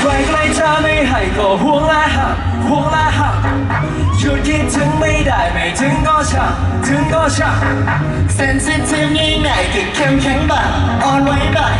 ใกล้ๆเธอไม่ให้ก็ห่วงและหักห่วงและหักหยุดคิดถึงไม่ได้ไม่ถึงก็ช่างถึงก็ช่างเซนซิทีฟง่ายๆก็เข้มแข็งบ้างอ่อนไหวบ้าง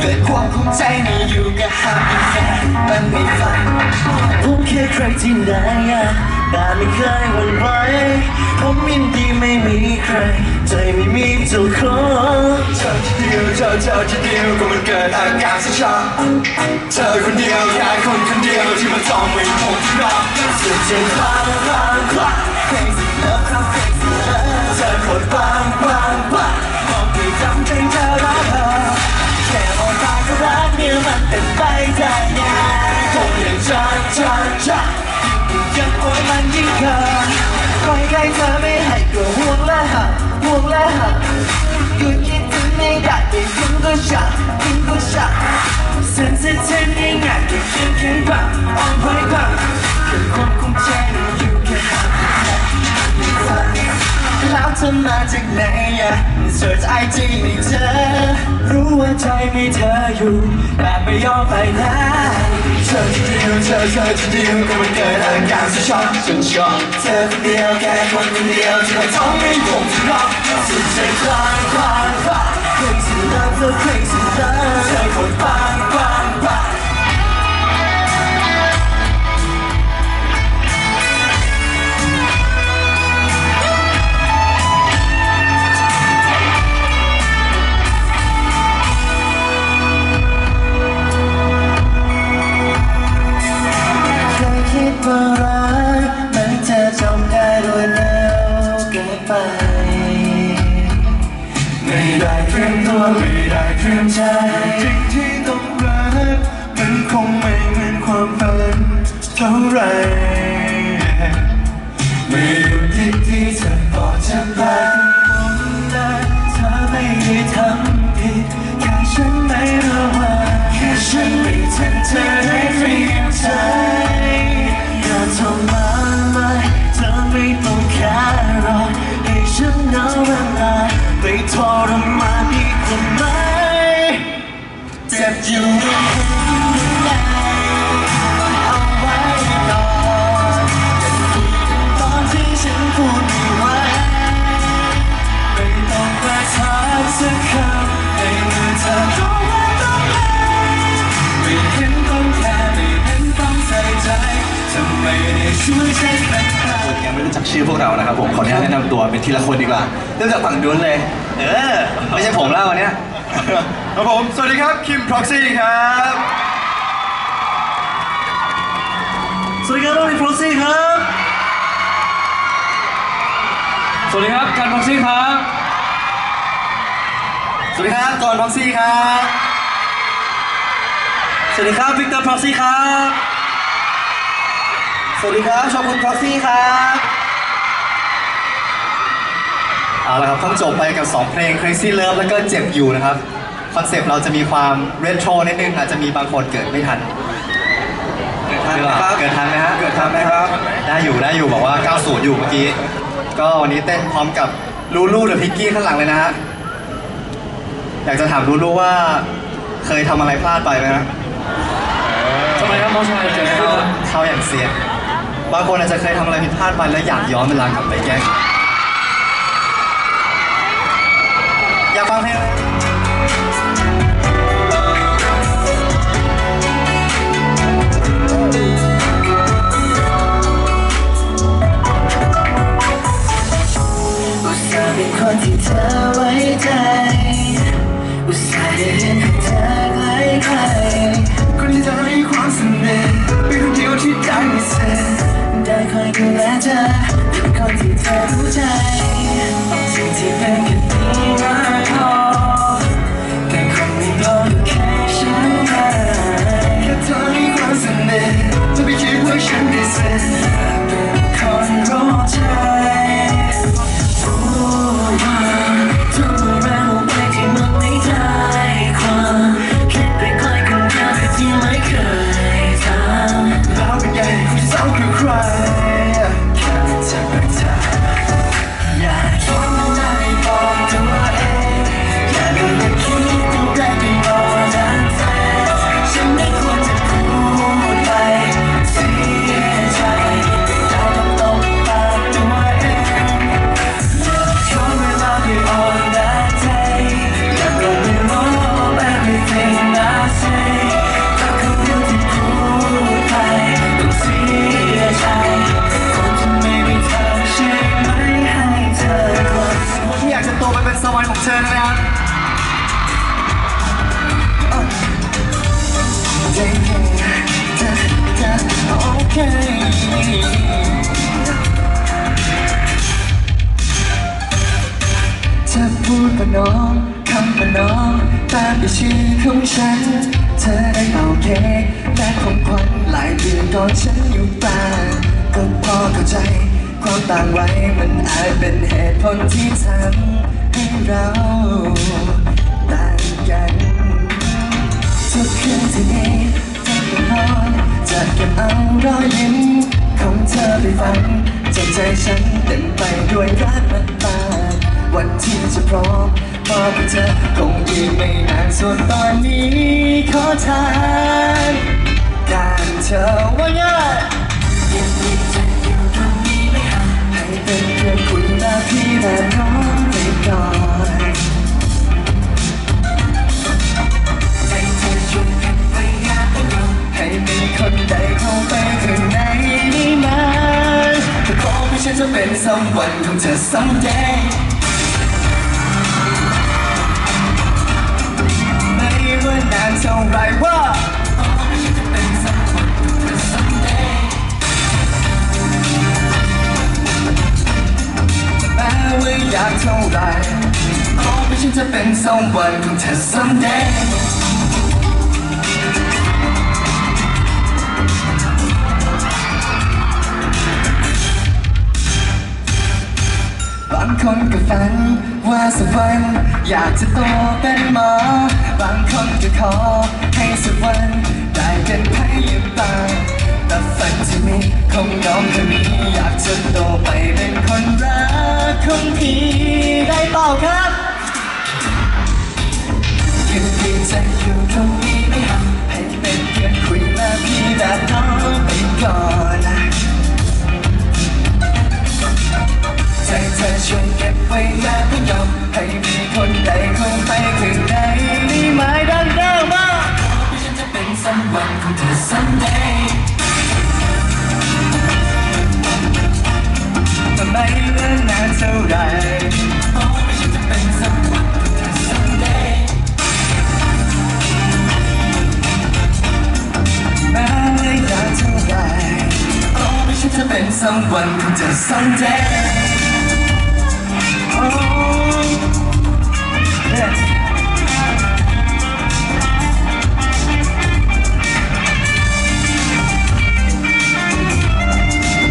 เกิดความภูมิใจไม่อยู่กับหาเป็นแฟนมันไม่ฟังผมแค่ใครที่ไหนอะแต่ไม่เคยหวั่นไหวผมยินดีไม่มีใคร ใจไม่มีเจ้าของเธอทีเดียวเธอเธอทีเดียวก็มันเกิดอาการเสียชาเธอคนเดียวแค่คนคนเดียวที่มันต้องไม่คงที่รักสุดใจคลางคลางคลาง ก็ชักยิ่งก็ชัก sensitive ง่ายๆแค่เพียงแค่บังอ่อนไหวบังแค่ควบคุมใจมันอยู่แค่หักแล้วเธอมาจากไหนอะเสิร์ชไอจีไม่เจอ รู้ว่าใจมีเธออยู่แต่ไม่ยอมไปไหนเธอทีเดียวเธอเธอทีเดียวก็มันเกิดอาการสียช็อกจนช็อกเธอคนเดียวแค่คนเดียวที่แต่ต้องไม่คงที่รักสุดใจคลางคลางคลาง crazy love so crazy เธ love อคนบ ท่าไหรไม่หยุดคิดที่เธอบอกฉันไปได้เธอไม่ได้ทำผิดแค่ฉันไม่ระวังแค่ฉันไม่ทันเธอได้เตรียมใจอย่าทรมานเลยเธอไม่ต้องแค่รอให้ฉันเอาเวลาไปทรมานดีกว่าไหมเจ็บอยู่ ยฉันเป็นใครยังไม่รู้จักชื่อพวกเรานะครับผมขออนุญาตแนะนำตัวเป็นทีละคนดีกว่าเริ่มจากฝั่งนู้นเลย เออ ไม่ใช่ผมแล้ววันเนี้ยครับผม สวัสดีครับคิมพ็อกซี่ครับ สวัสดีครับโรบินโฟรซี่ครับ สวัสดีครับการพ็อกซี่ครับ สวัสดีครับจอห์นพ็อกซี่ครับ สวัสดีครับวิกเตอร์พ็อกซี่ครับ สวัสดีครับชอบุนพ็อกซี่ครับเอาละครับเพิ่งจบไปกับ 2 เพลง Crazy Love แล้วก็เจ็บอยู่นะครับ คอนเซปต์เราจะมีความเรโทรนิดนึง อาจจะมีบางคนเกิดไม่ทัน เกิดทันไหมครับเกิดทันไหมฮะเกิดทันไหมครับ ได้อยู่ได้อยู่บอกว่า 90 อยู่เมื่อกี้ ก็วันนี้เต้นพร้อมกับลูลูหรือพิกกี้ข้างหลังเลยนะฮะอยากจะถามลูลูว่าเคยทำอะไรพลาดไปไหมฮะทำไมครับน้องชายเกิดอะไรขึ้นครับเข้าอย่างเสียน บางคนอาจจะเคยทำอะไรผิดพลาดไปแล้วอยากย้อนเวลากลับไปแก้ไขอยากฟังเพลงอุตส่าห์เป็นคนที่เธอไว้ใจ ได้คอยดูแลเธอเป็นคนที่เธอรู้ใจสิ่งที่เป็นแค่นี้ไม่พอ พูดว่าน้องคำว่าน้องตามด้วยชื่อของฉัน เธอได้เอาเค้กและของขวัญหลายเดือนก่อนฉันอยู่บ้านก็พอเข้าใจ ความต่างไวัยมันอาจเป็นเหตุผลที่ทำให้เราต่างกันทุกคืนที่นี้จะไปนอนจะเก็บเอารอยยิ้มของเธอไปฝันจนใจฉันเต็มไปด้วยรักมันตา วันที่จะพร้อมพอบให้เธอคงอีกไม่นานส่วนตอนนี้ขอทานการเธอว่าไงยิ นจะเป็นสัมวันของเธอ someday บางคนก็ฝันว่าสักวันอยากจะโตเป็นหมอ บางคนก็ขอให้สักวันได้เป็นพยาบาลแต่ฝันที่มีของน้องคนนี้อยากจะโตไปเป็นคนรักของพี่ได้เปล่าครับ ของเธอ someday Oh, yeah.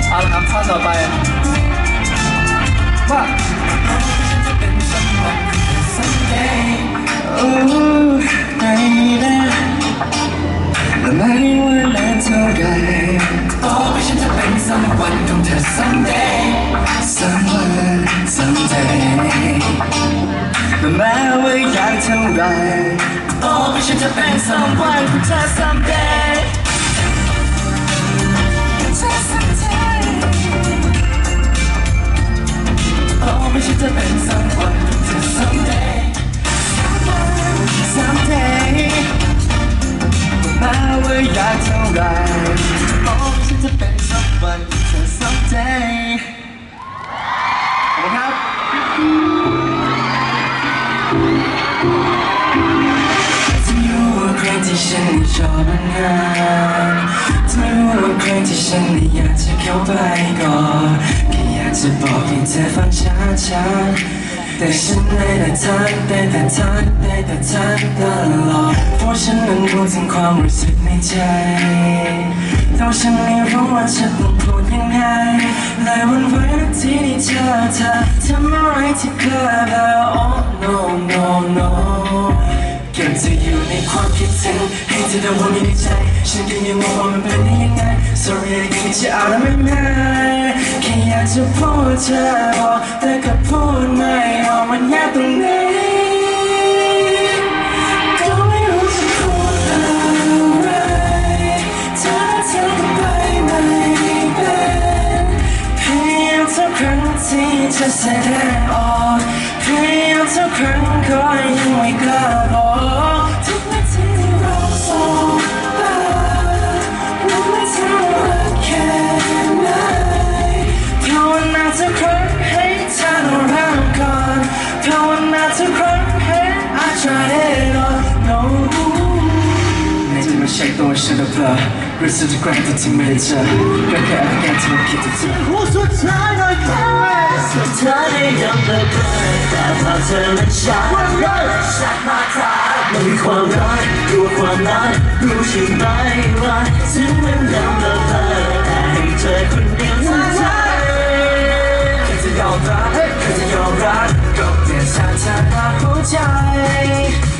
เอาละ สักวันของเธอ someday someone someday แม้ว่ายากเท่าไรต่อไปฉันจะเป็นสัมวันของเธอ someday ที่ฉันชอบมันงานจะไม่รู้ว่าใครที่ฉันอยากจะเข้าไปก่อนแค่อยากจะบอกให้เธอฟังช้าๆแต่ฉันได้แต่ทักได้แต่ทักได้แต่ทักตลอดเพราะฉันนั้นรู้ถึงความรู้สึกในใจแต่ว่าฉันไม่รู้ว่าจะต้องพูดยังไงเลยวันไว้ที่ได้เจอเธอทำอะไรที่เกิดแล้ว oh no no no เก็บเธออยู่ในความคิดถึงให้เธอได้วนอยู่ในใจ ฉันก็ยังงงว่ามันเป็นได้ยังไง Sorry I can't get you out of my mind แค่อยากจะพูดเธอบอกแต่ก็พูดไม่ออกมันยากตรงไหน รู้สึกแกร่งแต่ที่ไม่ได้เจอก็แค่อาการที่มันคิดถึงเธอหัวสุดท้ายหน่อยแค่สุดท้ายยังเลิกเลยแต่ภาพเธอมันชัดชัดมากครับมันมีความรักกลัวความรักรู้ใช่ไหมว่าถึงมันยังเลิกเลยแต่ให้เธอคนเดียวเท่านั้นแค่จะยอมรับแค่จะยอมรับก็เปลี่ยนสถานะหัวใจ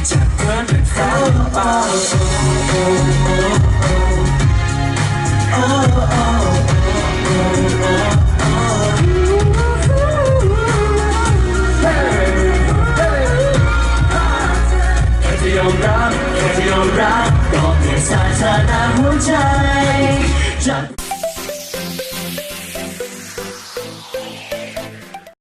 จากเพื่อนเป็นแฟน